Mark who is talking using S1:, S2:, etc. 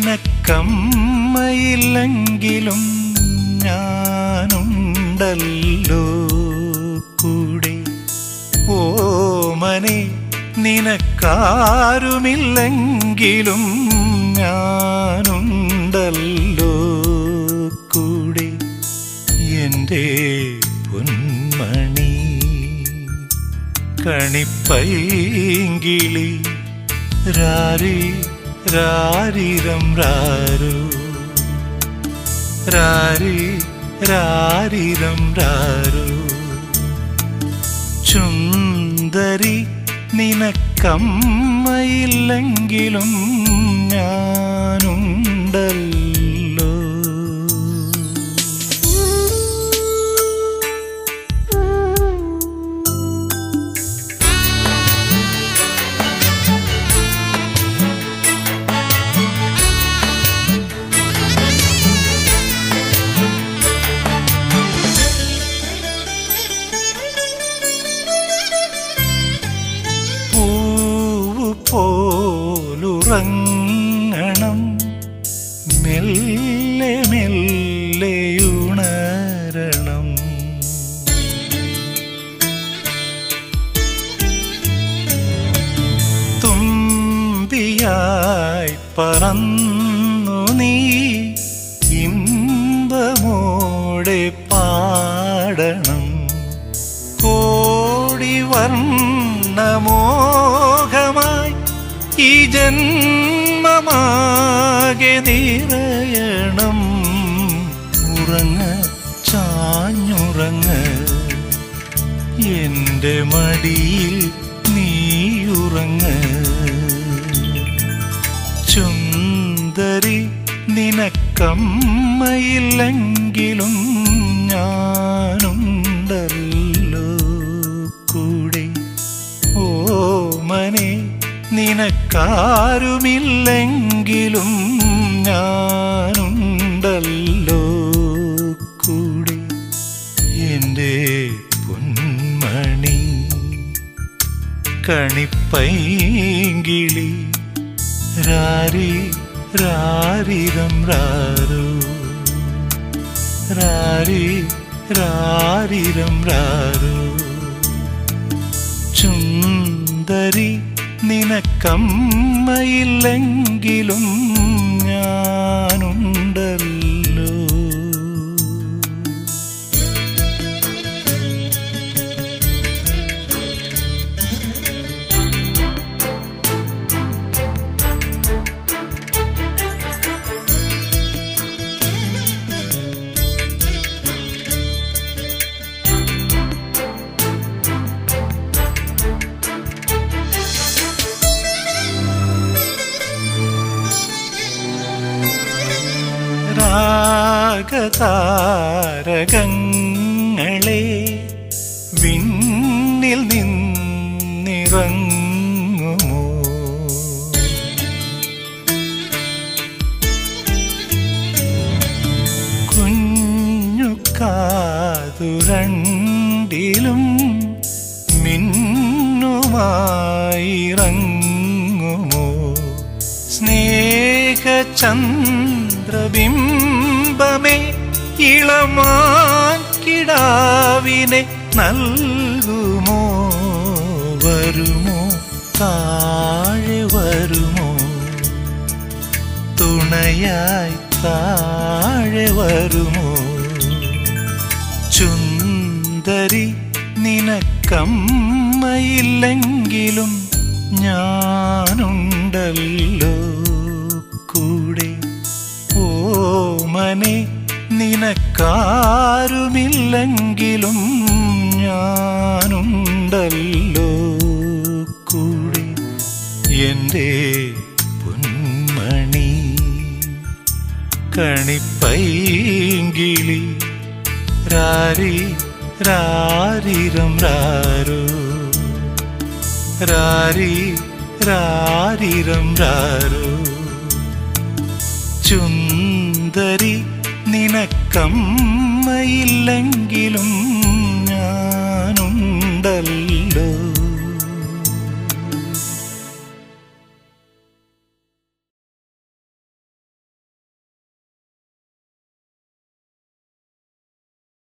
S1: നിനക്കമ്മയില്ലെങ്കിലും ഞാനുണ്ടല്ലോ. കൂടെ. ഓമനെ നിനക്കാരുമില്ലെങ്കിലും ഞാനുണ്ടല്ലോ. കൂടെ. എന്റെ പൊന്മണി കണിപ്പൈങ്കിളി രാരി രാരിരം രാരു. രാരി രാരിരം രാരു. ചുന്ദരി നിനക്കമ്മയില്ലെങ്കിലും ഞാനുണ്ടല്ലോ പോലുറങ്ങണം. മെല്ലെ മെല്ലെയുണരണം തുമ്പിയായി പറന്നു നീ ഇമ്പമോടെ പാടണം. കോടി വർണമോഹമായി ഈ ജന്മമാകെ നിറയണം. ഉറങ്ങ ചാഞ്ഞുറങ്ങ. എന്റെ മടിയിൽ നീയുറങ്ങ. ചുന്ദരി നിനക്കമ്മയില്ലെങ്കിലും ഞാനുണ്ടല്ലോ നിനക്കാരുമില്ലെങ്കിലും ഞാനുണ്ടല്ലോ കൂടെ. എന്റെ പൊന്മണി കണിപ്പൈങ്കിളി രാരി രാരിരം രാരു. രാരി രാരിരം രാരു. ചുന്ദരി നിനക്കമ്മയില്ലെങ്കിലും ഞാനുണ്ടല്ലോ രാഗതാരകങ്ങളെ വിണ്ണിൽ നിന്നിറങ്ങുമോ? കുഞ്ഞുക്കാതുരണ്ടിലും മിന്നുമായിറങ്ങുമോ? സ്നേഹചന്ദ്രബിംബമേ ഇളമാൻ കിടാവിനെ നൽകുമോ? വരുമോ? താഴെ വരുമോ? തുണയായി താഴെ വരുമോ? ചുന്ദരി നിനക്കമ്മയില്ലെങ്കിലും ഞാനുണ്ടല്ലോ. നിനക്കാരുമില്ലെങ്കിലും ഞാനുണ്ടല്ലോ. കൂടെ എന്റെ പൊന്മണി. കണിപ്പൈങ്കിളി രാരി രാരിരം രാരു. രാരി രാരിരം രാരു. ചുന്ദരി നിനക്കമ്മയില്ലെങ്കിലും